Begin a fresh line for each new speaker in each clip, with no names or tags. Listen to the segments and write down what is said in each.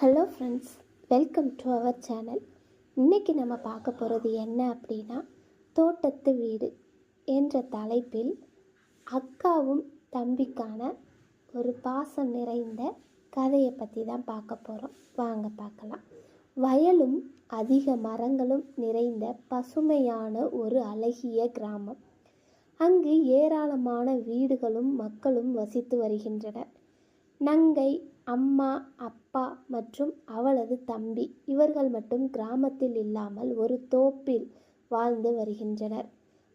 Hello friends welcome to our channel இன்றைக்கி நம்ம பார்க்க போகிறது என்ன அப்படின்னா தோட்டத்து வீடு என்ற தலைப்பில் அக்காவும் தம்பிக்கான ஒரு பாசம் நிறைந்த கதையை பற்றி தான் பார்க்க போகிறோம் வாங்க பார்க்கலாம். வயலும் அதிக மரங்களும் நிறைந்த பசுமையான ஒரு அழகிய கிராமம். அங்கு ஏராளமான வீடுகளும் மக்களும் வசித்து வருகின்றனர். நங்கை அம்மா அப்பா மற்றும் அவளது தம்பி. இவர்கள் மட்டும் கிராமத்தில் இல்லாமல் ஒரு தோப்பில் வாழ்ந்து வருகின்றனர்.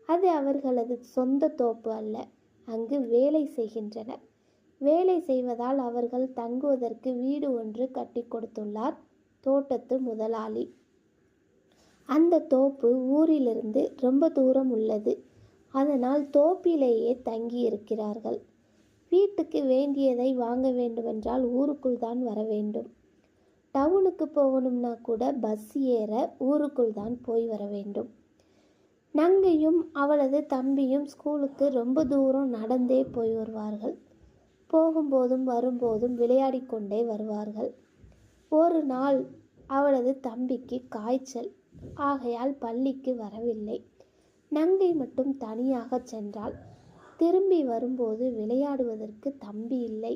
அது அவர்களது சொந்த தோப்பு அல்ல அங்கு வேலை செய்கின்றனர். வேலை செய்வதால் அவர்கள் தங்குவதற்கு வீடு ஒன்று கட்டி கொடுத்துள்ளார் தோட்டத்து முதலாளி. அந்த தோப்பு ஊரிலிருந்து ரொம்ப தூரம் உள்ளது. அதனால் தோப்பிலேயே தங்கி இருக்கிறார்கள் வீட்டுக்கு வேண்டியதை வாங்க வேண்டுமென்றால் ஊருக்குள் தான் வர வேண்டும். டவுனுக்கு போகணும்னா கூட பஸ் ஏற ஊருக்குள் தான் போய் வர வேண்டும். நங்கையும் அவளது தம்பியும் ஸ்கூலுக்கு ரொம்ப தூரம் நடந்தே போய் வருவார்கள். போகும்போதும் வரும்போதும் விளையாடி கொண்டே வருவார்கள். ஒரு நாள் அவளது தம்பிக்கு காய்ச்சல். ஆகையால் பள்ளிக்கு வரவில்லை. நங்கை மட்டும் தனியாக சென்றாள். திரும்பி வரும்போது விளையாடுவதற்கு தம்பி இல்லை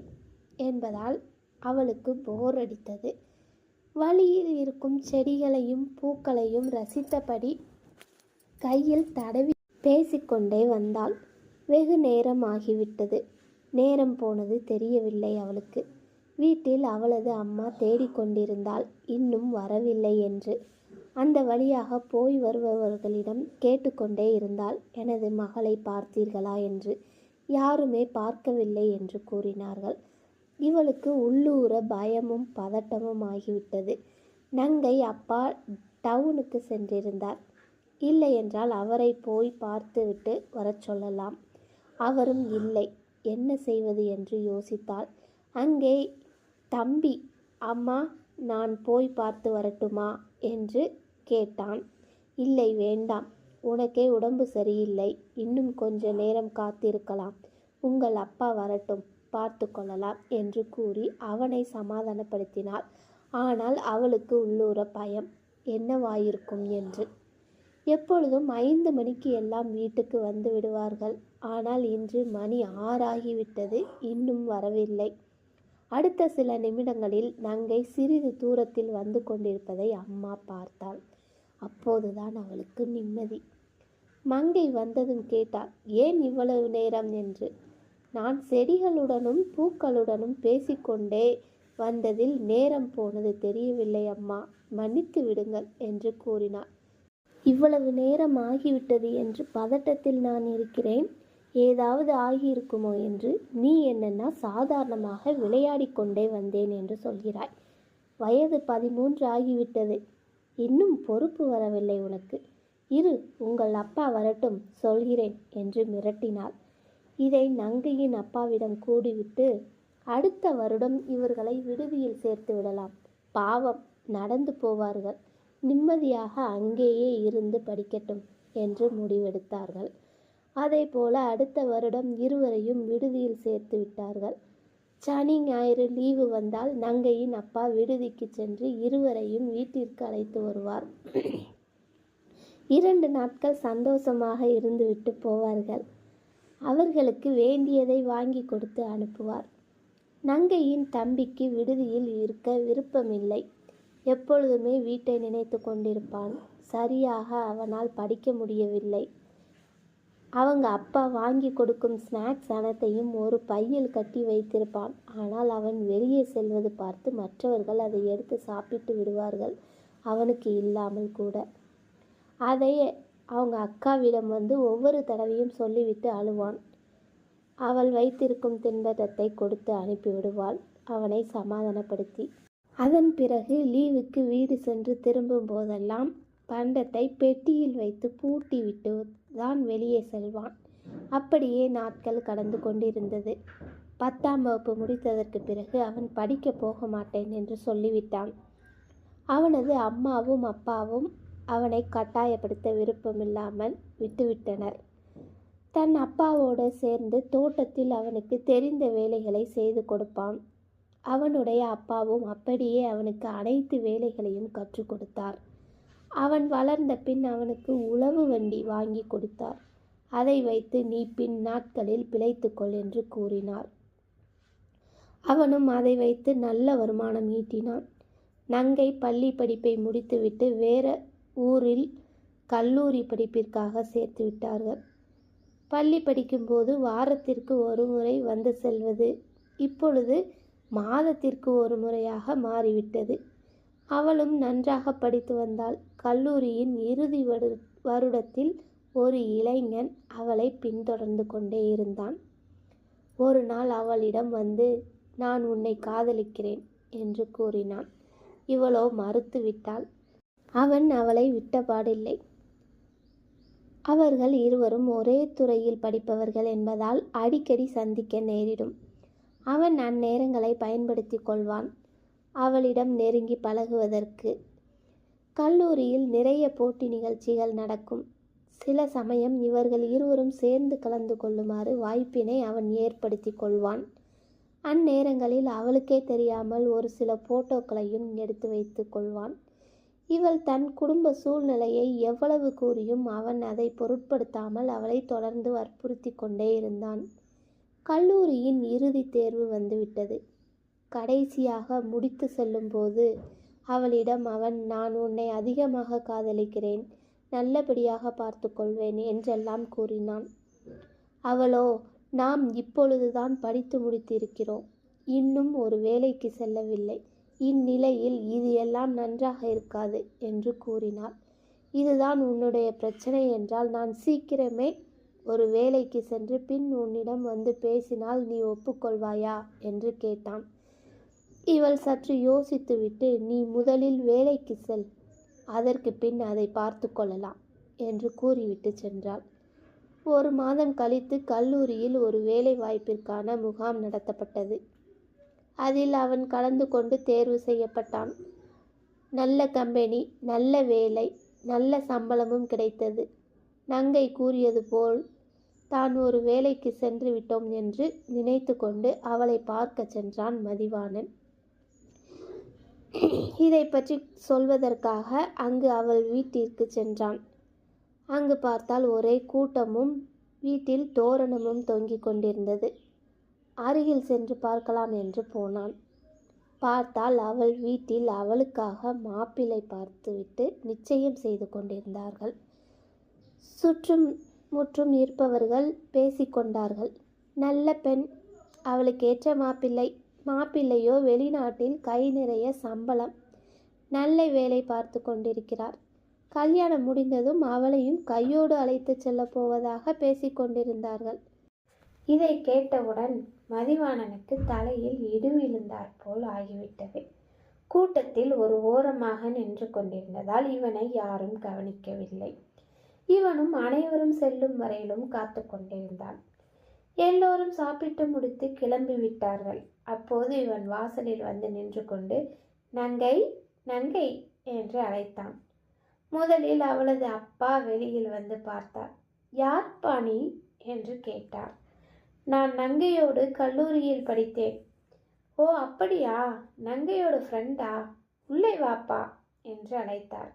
என்பதால் அவளுக்கு போர் அடித்தது. வழியில் இருக்கும் செடிகளையும் பூக்களையும் ரசித்தபடி கையில் தடவி பேசிக்கொண்டே வந்தாள். வெகு நேரம் ஆகிவிட்டது. நேரம் போனது தெரியவில்லை அவளுக்கு. வீட்டில் அவளது அம்மா தேடிக்கொண்டிருந்தாள். இன்னும் வரவில்லை என்று அந்த வழியாக போய் வருபவர்களிடம் கேட்டுக்கொண்டே இருந்தால் எனது மகளை பார்த்தீர்களா? என்று. யாருமே பார்க்கவில்லை என்று கூறினார்கள். இவளுக்கு உள்ளூர பயமும் பதட்டமும் ஆகிவிட்டது. நங்கை அப்பா டவுனுக்கு சென்றிருந்தார். இல்லை என்றால் அவரை போய் பார்த்துவிட்டு வரச் சொல்லலாம். அவரும் இல்லை. என்ன செய்வது? என்று யோசித்தாள். அங்கே தம்பி அம்மா நான் போய் பார்த்து வரட்டுமா? என்று கேட்டான். இல்லை வேண்டாம். உனக்கே உடம்பு சரியில்லை. இன்னும் கொஞ்ச நேரம் காத்திருக்கலாம். உங்கள் அப்பா வரட்டும். பார்த்து கொள்ளலாம் என்று கூறி அவனை சமாதானப்படுத்தினாள். ஆனால் அவளுக்கு உள்ளூர பயம். என்னவாயிருக்கும் என்று? எப்பொழுதும் ஐந்து மணிக்கு எல்லாம் வீட்டுக்கு வந்து விடுவார்கள். ஆனால் இன்று மணி ஆறாகிவிட்டது. இன்னும் வரவில்லை. அடுத்த சில நிமிடங்களில் நங்கை சிறிது தூரத்தில் வந்து கொண்டிருப்பதை அம்மா பார்த்தாள். அப்போதுதான் அவளுக்கு நிம்மதி. மங்கை வந்ததும் கேட்டாள் ஏன் இவ்வளவு நேரம் என்று? நான் செடிகளுடனும் பூக்களுடனும் பேசிக்கொண்டே வந்ததில் நேரம் போனது தெரியவில்லை அம்மா மன்னித்து விடுங்கள் என்று கூறினாள். இவ்வளவு நேரம் ஆகிவிட்டது என்று பதட்டத்தில் நான் இருக்கிறேன். ஏதாவது ஆகியிருக்குமோ என்று நீ என்னன்னா சாதாரணமாக விளையாடி கொண்டே வந்தேன் என்று சொல்கிறாய். வயது பதிமூன்று ஆகிவிட்டது. இன்னும் பொறுப்பு வரவில்லை உனக்கு. இரு உங்கள் அப்பா வரட்டும் சொல்கிறேன் என்று மிரட்டினாள். இதை நங்கையின் அப்பாவிடம் கூடிவிட்டு அடுத்த வருடம் இவர்களை விடுதியில் சேர்த்து விடலாம். பாவம் நடந்து போவார்கள். நிம்மதியாக அங்கேயே இருந்து படிக்கட்டும் என்று முடிவெடுத்தார்கள். அதே போல அடுத்த வருடம் இருவரையும் விடுதியில் சேர்த்து விட்டார்கள். சனி ஞாயிறு லீவு வந்தால் நங்கையின் அப்பா விடுதிக்கு சென்று இருவரையும் வீட்டிற்கு அழைத்து வருவார். இரண்டு நாட்கள் சந்தோஷமாக இருந்துவிட்டு போவார்கள். அவர்களுக்கு வேண்டியதை வாங்கி கொடுத்து அனுப்புவார். நங்கையின் தம்பிக்கு விடுதியில் இருக்க விருப்பமில்லை. எப்பொழுதுமே வீட்டை நினைத்து கொண்டிருப்பான். சரியாக அவனால் படிக்க முடியவில்லை. அவங்க அப்பா வாங்கி கொடுக்கும் ஸ்நாக்ஸ் அனைத்தையும் ஒரு பையில் கட்டி வைத்திருப்பான். ஆனால் அவன் வெளியே செல்வது பார்த்து மற்றவர்கள் அதை எடுத்து சாப்பிட்டு விடுவார்கள். அவனுக்கு இல்லாமல் கூட. அதை அவங்க அக்காவிடம் வந்து ஒவ்வொரு தடவையும் சொல்லிவிட்டு அழுவான். அவள் வைத்திருக்கும் தின்பதத்தை கொடுத்து அனுப்பிவிடுவாள் அவனை சமாதானப்படுத்தி. அதன் பிறகு லீவுக்கு வீடு சென்று திரும்பும் போதெல்லாம் பண்டத்தை பெட்டியில் வைத்து பூட்டி விட்டு தான் வெளியே செல்வான். அப்படியே நாட்கள் கடந்து கொண்டிருந்தது. பத்தாம் வகுப்பு முடித்ததற்கு பிறகு அவன் படிக்க போக மாட்டேன் என்று சொல்லிவிட்டான். அவனது அம்மாவும் அப்பாவும் அவனை கட்டாயப்படுத்த விருப்பமில்லாமல் விட்டுவிட்டனர். தன் அப்பாவோடு சேர்ந்து தோட்டத்தில் அவனுக்கு தெரிந்த வேலைகளை செய்து கொடுப்பான். அவனுடைய அப்பாவும் அப்படியே அவனுக்கு அனைத்து வேலைகளையும் கற்றுக் கொடுத்தார். அவன் வளர்ந்த பின் அவனுக்கு உழவு வண்டி வாங்கி கொடுத்தார். அதை வைத்து நீ பின் நாட்களில் பிழைத்துக்கொள் என்று கூறினார். அவனும் அதை வைத்து நல்ல வருமானம் ஈட்டினான். நங்கை பள்ளி படிப்பை முடித்துவிட்டு வேற ஊரில் கல்லூரி படிப்பிற்காக சேர்த்து விட்டார்கள். பள்ளி படிக்கும்போது வாரத்திற்கு ஒரு முறை வந்து செல்வது இப்பொழுது மாதத்திற்கு ஒரு முறையாக மாறிவிட்டது. அவளும் நன்றாக படித்து வந்தாள். கல்லூரியின் இறுதி வருடத்தில் ஒரு இளைஞன் அவளை பின்தொடர்ந்து கொண்டே இருந்தான். ஒரு நாள் அவளிடம் வந்து நான் உன்னை காதலிக்கிறேன் என்று கூறினான். இவளோ மறுத்துவிட்டாள் அவன் அவளை விட்டபாடில்லை. அவர்கள் இருவரும் ஒரே துறையில் படிப்பவர்கள் என்பதால் அடிக்கடி சந்திக்க நேரிடும். அவன் அந்நேரங்களை பயன்படுத்தி கொள்வான். அவளிடம் நெருங்கி பழகுவதற்கு கல்லூரியில் நிறைய போட்டி நிகழ்ச்சிகள் நடக்கும். சில சமயம் இவர்கள் இருவரும் சேர்ந்து கலந்து கொள்ளுமாறு வாய்ப்பினை அவன் ஏற்படுத்தி கொள்வான். அந்நேரங்களில் அவளுக்கே தெரியாமல் ஒரு சில போட்டோக்களையும் எடுத்து வைத்து கொள்வான். இவள் தன் குடும்ப சூழ்நிலையை எவ்வளவு கூறியும் அவன் அதை பொருட்படுத்தாமல் அவளை தொடர்ந்து வற்புறுத்தி கொண்டே இருந்தான். கல்லூரியின் இறுதி தேர்வு வந்துவிட்டது. கடைசியாக முடித்து செல்லும்போது அவளிடம் அவன் நான் உன்னை அதிகமாக காதலிக்கிறேன் நல்லபடியாக பார்த்து கொள்வேன் என்றெல்லாம் கூறினான். அவளோ நாம் இப்பொழுதுதான் படித்து முடித்திருக்கிறோம். இன்னும் ஒரு வேலைக்கு செல்லவில்லை. இந்நிலையில் இது எல்லாம் நன்றாக இருக்காது என்று கூறினாள். இதுதான் உன்னுடைய பிரச்சனை என்றால் நான் சீக்கிரமே ஒரு வேலைக்கு சென்று பின் உன்னிடம் வந்து பேசினால் நீ ஒப்புக்கொள்வாயா? என்று கேட்டான். இவள் சற்று யோசித்துவிட்டு நீ முதலில் வேலைக்கு செல் அதற்கு பின் அதை பார்த்து கொள்ளலாம் என்று கூறிவிட்டு சென்றாள். ஒரு மாதம் கழித்து கல்லூரியில் ஒரு வேலை வாய்ப்பிற்கான முகாம் நடத்தப்பட்டது. அதில் அவன் கலந்து கொண்டு தேர்வு செய்யப்பட்டான். நல்ல கம்பெனி நல்ல வேலை நல்ல சம்பளமும் கிடைத்தது. நங்கை கூறியது போல் தான் ஒரு வேலைக்கு சென்று விட்டோம் என்று நினைத்து கொண்டு அவளை பார்க்க சென்றான் மதிவாணன். இதை பற்றி சொல்வதற்காக அங்கு அவள் வீட்டிற்கு சென்றான். அங்கு பார்த்தால் ஒரே கூட்டமும் வீட்டில் தோரணமும் தொங்கிக் கொண்டிருந்தது. அருகில் சென்று பார்க்கலாம் என்று போனான். பார்த்தால் அவள் வீட்டில் அவளுக்காக மாப்பிள்ளை பார்த்துவிட்டு நிச்சயம் செய்து கொண்டிருந்தார்கள். சுற்றும் முற்றும் இருப்பவர்கள் பேசிக்கொண்டார்கள் நல்ல பெண் அவளுக்கேற்ற மாப்பிள்ளை மாப்பிள்ளையோ வெளிநாட்டில் கை நிறைய சம்பளம் நல்ல வேலை பார்த்து கொண்டிருக்கிறார். கல்யாணம் முடிந்ததும் அவளையும் கையோடு அழைத்து செல்லப் போவதாக பேசிக்கொண்டிருந்தார்கள் இதை கேட்டவுடன் மதிவாணனுக்கு தலையில் இடி விழுந்தாற் போல் ஆகிவிட்டது. கூட்டத்தில் ஒரு ஓரமாக நின்று கொண்டிருந்ததால் இவனை யாரும் கவனிக்கவில்லை. இவனும் அனைவரும் செல்லும் வரையிலும் காத்து கொண்டிருந்தான். எல்லோரும் சாப்பிட்டு முடித்து கிளம்பி விட்டார்கள். அப்போது இவன் வாசலில் வந்து நின்று கொண்டு நங்கை நங்கை என்று அழைத்தான். முதலில் அவளது அப்பா வெளியில் வந்து பார்த்தார். யார் பாணி என்று கேட்டார். நான் நங்கையோடு கல்லூரியில் படித்தேன். ஓ அப்படியா? நங்கையோட ஃப்ரெண்டா உள்ளே வாப்பா என்று அழைத்தார்.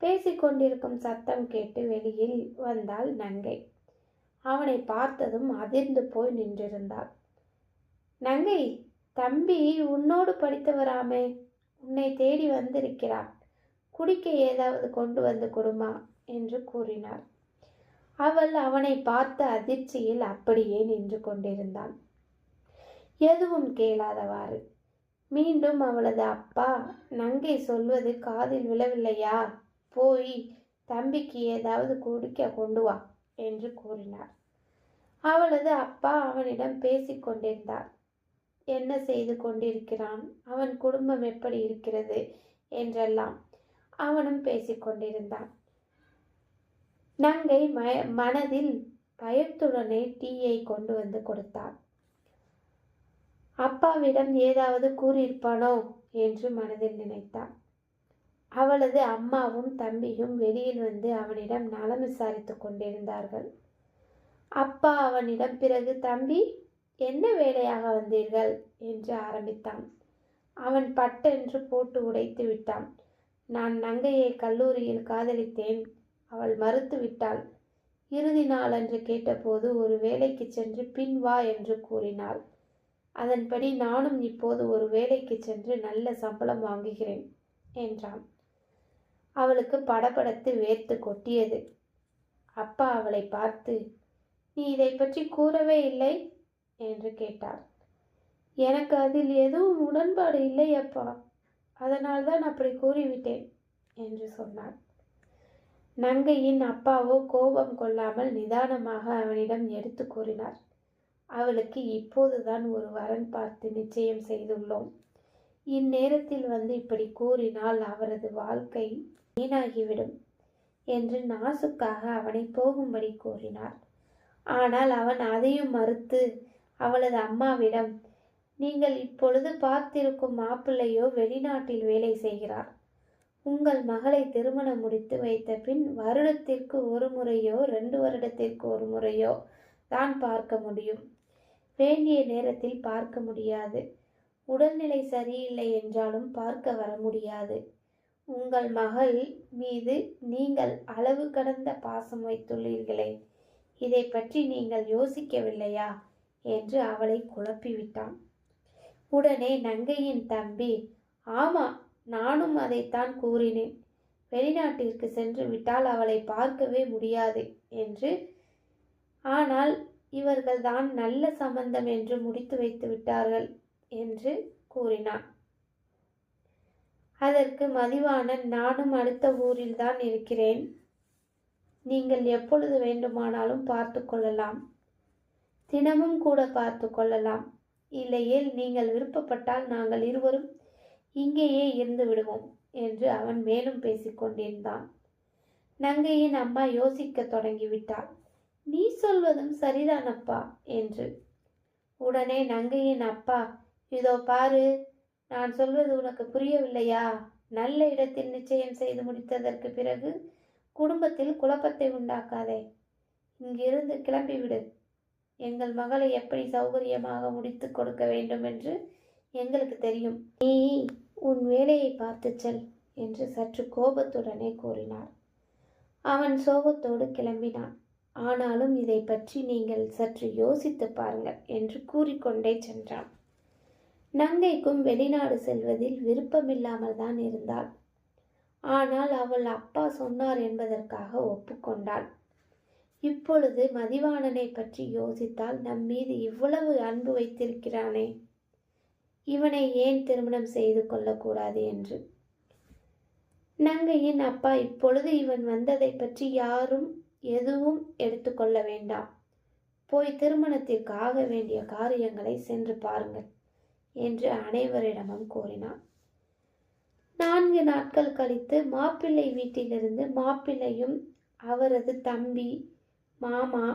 பேசிக்கொண்டிருக்கும் சத்தம் கேட்டு வெளியில் வந்தாள் நங்கை. அவனை பார்த்ததும் அதிர்ந்து போய் நின்றிருந்தாள். நங்கை தம்பி உன்னோடு படித்தவராமே. உன்னை தேடி வந்திருக்கிறார் குடிக்க ஏதாவது கொண்டு வந்து கொடுமா என்று கூறினார் அவள் அவனை பார்த்த அதிர்ச்சியில் அப்படியே நின்று கொண்டிருந்தான் எதுவும் கேளாதவாறு. மீண்டும் அவளது அப்பா நங்கை சொல்வது காதில் விழவில்லையா? போய் தம்பிக்கு ஏதாவது குடிக்க கொண்டு வா. என்று கூறினார். அவளது அப்பா அவனிடம் பேசிக்கொண்டிருந்தார் என்ன செய்து கொண்டிருக்கிறான்? அவன் குடும்பம் எப்படி இருக்கிறது? என்றெல்லாம் அவனும் பேசிக்கொண்டிருந்தான் நங்கை மய மனதில் பயத்துடனே டீயை கொண்டு வந்து கொடுத்தாள் அப்பாவிடம் ஏதாவது கூறியிருப்பானோ? என்று மனதில் நினைத்தான் அவளது அம்மாவும் தம்பியும் வெளியில் வந்து அவனிடம் நலம் விசாரித்துக் கொண்டிருந்தார்கள். அப்பா அவனிடம் பிறகு தம்பி என்ன வேலையாக வந்தீர்கள்? என்று ஆரம்பித்தான்.
அவன் பட்டென்று போட்டு உடைத்து விட்டான். நான் நங்கையை கல்லூரியில் காதலித்தேன். அவள் மறுத்து விட்டாள். இறுதி நாள் என்று கேட்டபோது ஒரு வேலைக்கு சென்று பின் வா என்று கூறினாள். அதன்படி நானும் இப்போது ஒரு வேலைக்கு சென்று நல்ல சம்பளம் வாங்குகிறேன் என்றான். அவளுக்கு படபடத்து வேர்த்து கொட்டியது. அப்பா அவளை பார்த்து நீ இதை பற்றி கூறவே இல்லை என்று கேட்டார். எனக்கு அதில் எதுவும் உடன்பாடு இல்லை அப்பா. அதனால்தான் அப்படி கூறிவிட்டேன் என்று சொன்னார். நங்கையின் அப்பாவோ கோபம் கொள்ளாமல் நிதானமாக அவனிடம் எடுத்து கூறினார். அவளுக்கு இப்போதுதான் ஒரு வரன் பார்த்து நிச்சயம் செய்துள்ளோம். இந்நேரத்தில் வந்து இப்படி கூறினால் அவரது வாழ்க்கை வீணாகிவிடும் என்று நாசுக்காக அவனை போகும்படி கூறினார். ஆனால் அவன் அதையும் மறுத்து அவளது அம்மாவிடம் நீங்கள் இப்பொழுது பார்த்திருக்கும் மாப்பிள்ளையோ வெளிநாட்டில் வேலை செய்கிறார். உங்கள் மகளை திருமணம் முடித்து வைத்த பின் வருடத்திற்கு ஒரு முறையோ ரெண்டு வருடத்திற்கு ஒரு முறையோ தான் பார்க்க முடியும். வேண்டிய நேரத்தில் பார்க்க முடியாது. உடல்நிலை சரியில்லை என்றாலும் பார்க்க வர முடியாது. உங்கள் மகள் மீது நீங்கள் அளவு கடந்த பாசம் வைத்துள்ளீர்களே. இதை பற்றி நீங்கள் யோசிக்கவில்லையா? என்று அவளை குழப்பிவிட்டான். உடனே நங்கையின் தம்பி ஆமா நானும் அதைத்தான் கூறினேன். வெளிநாட்டிற்கு சென்று விட்டால் அவளை பார்க்கவே முடியாது என்று. ஆனால் இவர்கள் தான் நல்ல சம்பந்தம் என்று முடித்து வைத்து விட்டார்கள் என்று கூறினான். அதற்கு மதிவாணன் நானும் அடுத்த ஊரில்தான் இருக்கிறேன். நீங்கள் எப்பொழுது வேண்டுமானாலும் பார்த்து கொள்ளலாம். தினமும் கூட பார்த்து கொள்ளலாம். இல்லையேல் நீங்கள் விருப்பப்பட்டால் நாங்கள் இருவரும் இங்கேயே இருந்து விடுவோம் என்று அவன் மேலும் பேசிக்கொண்டிருந்தான் நங்கையின் அம்மா யோசிக்கத் தொடங்கிவிட்டாள். நீ சொல்வதும் சரிதான் அப்பா என்று. உடனே நங்கையின் அப்பா இதோ பாரு நான் சொல்வது உனக்கு புரியவில்லையா? நல்ல இடத்தில் நிச்சயம் செய்து முடித்ததற்கு பிறகு குடும்பத்தில் குழப்பத்தை உண்டாக்காதே. இங்கிருந்து கிளம்பிவிடு. எங்கள் மகளை எப்படி சௌகரியமாக முடித்து கொடுக்க வேண்டும் என்று எங்களுக்கு தெரியும். நீ உன் வேலையை பார்த்து செல் என்று சற்று கோபத்துடனே கூறினார். அவன் சோகத்தோடு கிளம்பினான். ஆனாலும் இதை பற்றி நீங்கள் சற்று யோசித்து பாருங்கள் என்று கூறிக்கொண்டே சென்றான். நங்கைக்கும் வெளிநாடு செல்வதில் விருப்பமில்லாமல் தான் இருந்தாள். ஆனால் அவள் அப்பா சொன்னார் என்பதற்காக ஒப்புக்கொண்டாள். இப்பொழுது மதிவாணனை பற்றி யோசித்தால் நம் மீது இவ்வளவு அன்பு வைத்திருக்கிறானே. இவனை ஏன் திருமணம் செய்து கொள்ளக்கூடாது என்று. நங்கையின் அப்பா இப்பொழுது இவன் வந்ததை பற்றி யாரும் எதுவும் எடுத்துக்கொள்ள வேண்டாம். போய் திருமணத்திற்கு ஆக வேண்டிய காரியங்களை சென்று பாருங்கள். என்று அனைவரிடமும் கூறினான். நான்கு நாட்கள் கழித்து மாப்பிள்ளை வீட்டிலிருந்து மாப்பிள்ளையும் அவரது தம்பி மாமா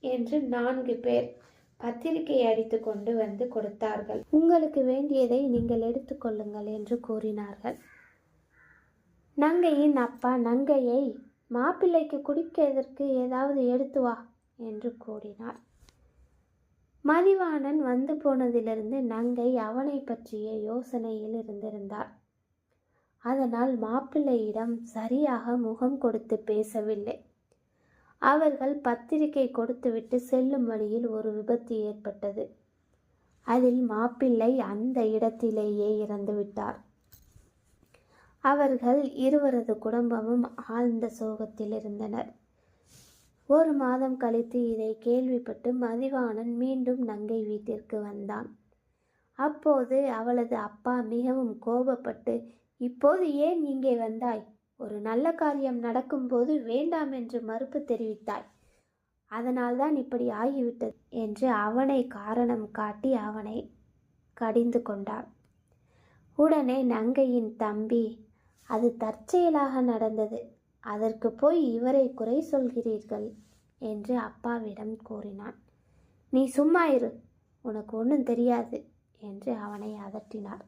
என்று நான்கு பேர் பத்திரிகை அடித்து கொண்டு வந்து கொடுத்தார்கள். உங்களுக்கு வேண்டியதை நீங்கள் எடுத்துக்கொள்ளுங்கள் என்று கூறினார்கள். நங்கையின் அப்பா நங்கையை மாப்பிள்ளைக்கு குடிக்கிறதற்கு ஏதாவது எடுத்து வா என்று கூறினார். மதிவாணன் வந்து போனதிலிருந்து நங்கை அவனை பற்றிய யோசனையில் இருந்திருந்தார் அதனால் மாப்பிள்ளையிடம் சரியாக முகம் கொடுத்து பேசவில்லை. அவர்கள் பத்திரிகை கொடுத்துவிட்டு செல்லும் வழியில் ஒரு விபத்து ஏற்பட்டது. அதில் மாப்பிள்ளை அந்த இடத்திலேயே இறந்து விட்டார். அவர்கள் இருவரது குடும்பமும் ஆழ்ந்த சோகத்தில் இருந்தனர். ஒரு மாதம் கழித்து இதை கேள்விப்பட்டு மதிவாணன் மீண்டும் நங்கை வீட்டிற்கு வந்தான். அப்போது அவளது அப்பா மிகவும் கோபப்பட்டு இப்போது ஏன் இங்கே வந்தாய்? ஒரு நல்ல காரியம் நடக்கும்போது வேண்டாம் என்று மறுப்பு தெரிவித்தாய் அதனால்தான் இப்படி ஆகிவிட்டது என்று அவனை காரணம் காட்டி அவனை கடிந்து கொண்டார் உடனே நங்கையின் தம்பி அது தற்செயலாக நடந்தது. அதற்கு போய் இவரை குறை சொல்கிறீர்கள் என்று அப்பாவிடம் கூறினான். நீ சும்மா இரு உனக்கு ஒன்றும் தெரியாது என்று அவனை அதட்டினார்.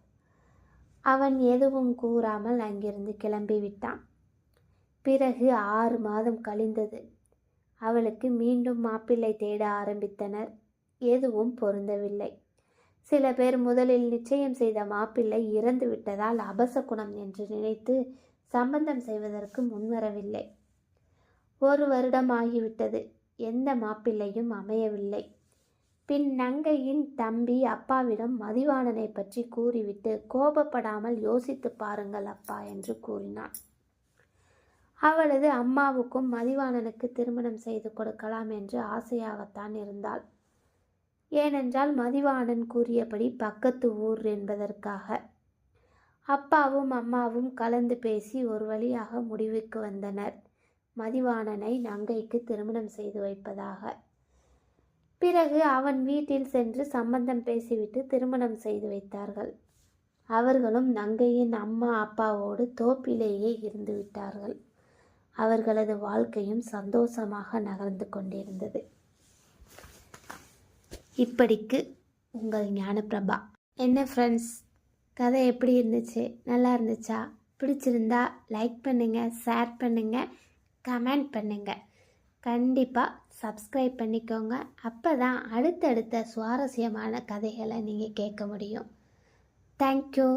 அவன் எதுவும் கூறாமல் அங்கிருந்து கிளம்பிவிட்டான் பிறகு ஆறு மாதம் கழிந்தது. அவளுக்கு மீண்டும் மாப்பிள்ளை தேட ஆரம்பித்தனர். எதுவும் பொருந்தவில்லை. சில பேர் முதலில் நிச்சயம் செய்த மாப்பிள்ளை இறந்து விட்டதால் அபசகுணம் என்று நினைத்து சம்பந்தம் செய்வதற்கு முன்வரவில்லை. ஒரு வருடம் ஆகிவிட்டது எந்த மாப்பிள்ளையும் அமையவில்லை. பின் நங்கையின் தம்பி அப்பாவிடம் மதிவாணனை பற்றி கூறிவிட்டு கோபப்படாமல் யோசித்து பாருங்கள் அப்பா என்று கூறினான். அவளது அம்மாவுக்கும் மதிவாணனுக்கு திருமணம் செய்து கொடுக்கலாம் என்று ஆசையாகத்தான் இருந்தாள். ஏனென்றால் மதிவாணன் கூறியபடி பக்கத்து ஊர் என்பதற்காக. அப்பாவும் அம்மாவும் கலந்து பேசி ஒரு வழியாக முடிவுக்கு வந்தனர். மதிவாணனை நங்கைக்கு திருமணம் செய்து வைப்பதாக. பிறகு அவன் வீட்டில் சென்று சம்பந்தம் பேசிவிட்டு திருமணம் செய்து வைத்தார்கள். அவர்களும் நங்கையின் அம்மா அப்பாவோடு தோப்பிலேயே இருந்து விட்டார்கள். அவர்களது வாழ்க்கையும் சந்தோஷமாக நகர்ந்து கொண்டிருந்தது. இப்படிக்கு உங்கள் ஞானப்பிரபா. என்ன ஃப்ரெண்ட்ஸ் கதை எப்படி இருந்துச்சு? நல்லா இருந்துச்சா? பிடிச்சிருந்தா லைக் பண்ணுங்கள் ஷேர் பண்ணுங்கள் கமெண்ட் பண்ணுங்கள் கண்டிப்பாக சப்ஸ்கிரைப் பண்ணிக்கோங்க. அப்போ தான் அடுத்தடுத்த சுவாரஸ்யமான கதைகளை நீங்கள் கேட்க முடியும். தேங்க்யூ